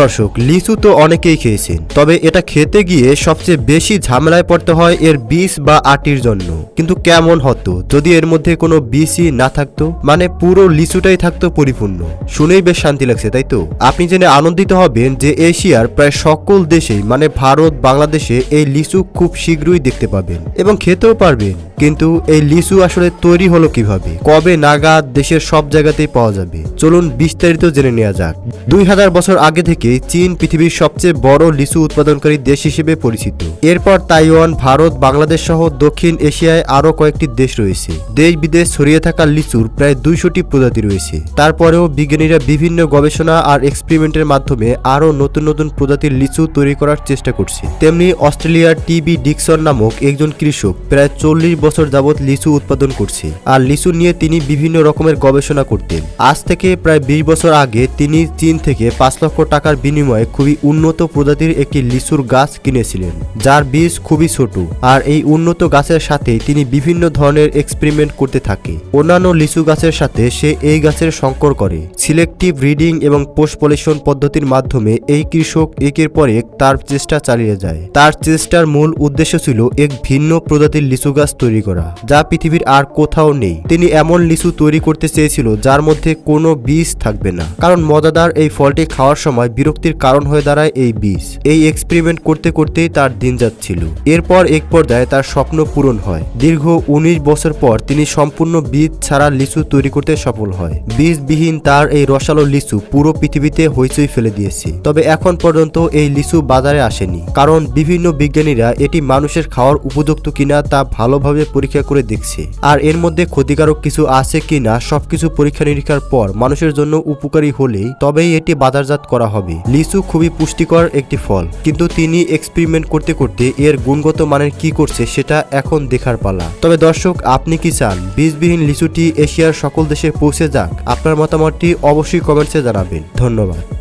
দর্শক, লিচু তো অনেকেই খেয়েছেন, তবে এটা খেতে গিয়ে সবচেয়ে বেশি ঝামেলায় পড়তে হয় এর বীজ বা আটির জন্য। কিন্তু কেমন হতো যদি এর মধ্যে কোনো বিষই না থাকতো? মানে পুরো লিচুটাই থাকতো পরিপূর্ণ। শুনেই বেশ শান্তি লাগছে, তাই তো? আপনি জেনে আনন্দিত হবেন যে এশিয়ার প্রায় সকল দেশেই মানে ভারত, বাংলাদেশে এই লিচু খুব শীঘ্রই দেখতে পাবেন এবং খেতেও পারবেন। কিন্তু এই লিচু আসলে তৈরি হলো কীভাবে? কবে নাগাদ দেশের সব জায়গাতেই পাওয়া যাবে? চলুন বিস্তারিত জেনে নেওয়া যাক। দুই হাজার বছর আগে থেকে চীন পৃথিবীর সবচেয়ে বড় লিচু উৎপাদনকারী দেশ হিসেবে পরিচিত। এরপর তাইওয়ান, ভারত, বাংলাদেশ সহ দক্ষিণ এশিয়ায় আরও কয়েকটি দেশ রয়েছে। দেশ বিদেশ ছড়িয়ে থাকা লিচুর প্রায় দুইশোটি প্রজাতি রয়েছে। তারপরেও বিজ্ঞানীরা বিভিন্ন গবেষণা আর এক্সপেরিমেন্টের মাধ্যমে আরও নতুন নতুন প্রজাতির লিচু তৈরি করার চেষ্টা করছে। তেমনি অস্ট্রেলিয়ার টিবি ডিকসন নামক একজন কৃষক প্রায় চল্লিশ বছর যাবৎ লিচু উৎপাদন করছে। আর লিচু নিয়ে তিনি বিভিন্ন রকমের গবেষণা করতেন। আজ থেকে প্রায় বিশ বছর আগে তিনি চীন থেকে পাঁচ লক্ষ টাকার বিনিময়ে খুবই উন্নত প্রজাতির একটি লিচুর গাছ কিনেছিলেন, যার বীজ খুবই ছোট। আর এই উন্নত গাছের সাথে তিনি বিভিন্ন ধরনের এক্সপেরিমেন্ট করতে থাকে। অন্যান্য লিচু গাছের সাথে সে এই গাছের সংকর করে। সিলেক্টিভ রিডিং এবং পোস্ট পলিশন পদ্ধতির মাধ্যমে এই কৃষক একের পর এক তার চেষ্টা চালিয়ে যায়। তার চেষ্টার মূল উদ্দেশ্য ছিল এক ভিন্ন প্রজাতির লিচু গাছ তৈরি করা, যা পৃথিবীর আর কোথাও নেই। তিনি এমন লিচু তৈরি করতে চেয়েছিল যার মধ্যে কোনো বীজ থাকবে না। কারণ মজাদার এই ফলটি খাওয়ার সময় বিরক্তির কারণ হয়ে দাঁড়ায় এই বীজ। এই এক্সপেরিমেন্ট করতে করতেই তার দিন যাচ্ছিল। এরপর এক পর্যায়ে তার স্বপ্ন পূরণ হয়। দীর্ঘ উনিশ বছর পর তিনি সম্পূর্ণ বীজ ছাড়া লিচু তৈরি করতে সফল হয়। বীজবিহীন তার এই রসালো লিচু পুরো পৃথিবীতে হইচই ফেলে দিয়েছে। তবে এখন পর্যন্ত এই লিচু বাজারে আসেনি, কারণ বিভিন্ন বিজ্ঞানীরা এটি মানুষের খাওয়ার উপযুক্ত কিনা তা ভালোভাবে পরীক্ষা করে দেখছে। আর এর মধ্যে ক্ষতিকারক কিছু আছে কিনা সবকিছু পরীক্ষা নিরীক্ষার পর মানুষের জন্য উপকারী হলেই তবেই এটি বাজারজাত করা হবে। লিচু খুবই পুষ্টিকর একটি ফল, কিন্তু তিনি এক্সপেরিমেন্ট করতে করতে এর গুণগত মানের কি করছে সেটা এখন দেখার পালা। তবে দর্শক, আপনি কি চান? বীজবিহীন লিচুটি এশিয়ার সকল দেশে পৌঁছে যাক? আপনার মতামতটি অবশ্যই কমেন্টসে জানাবেন। ধন্যবাদ।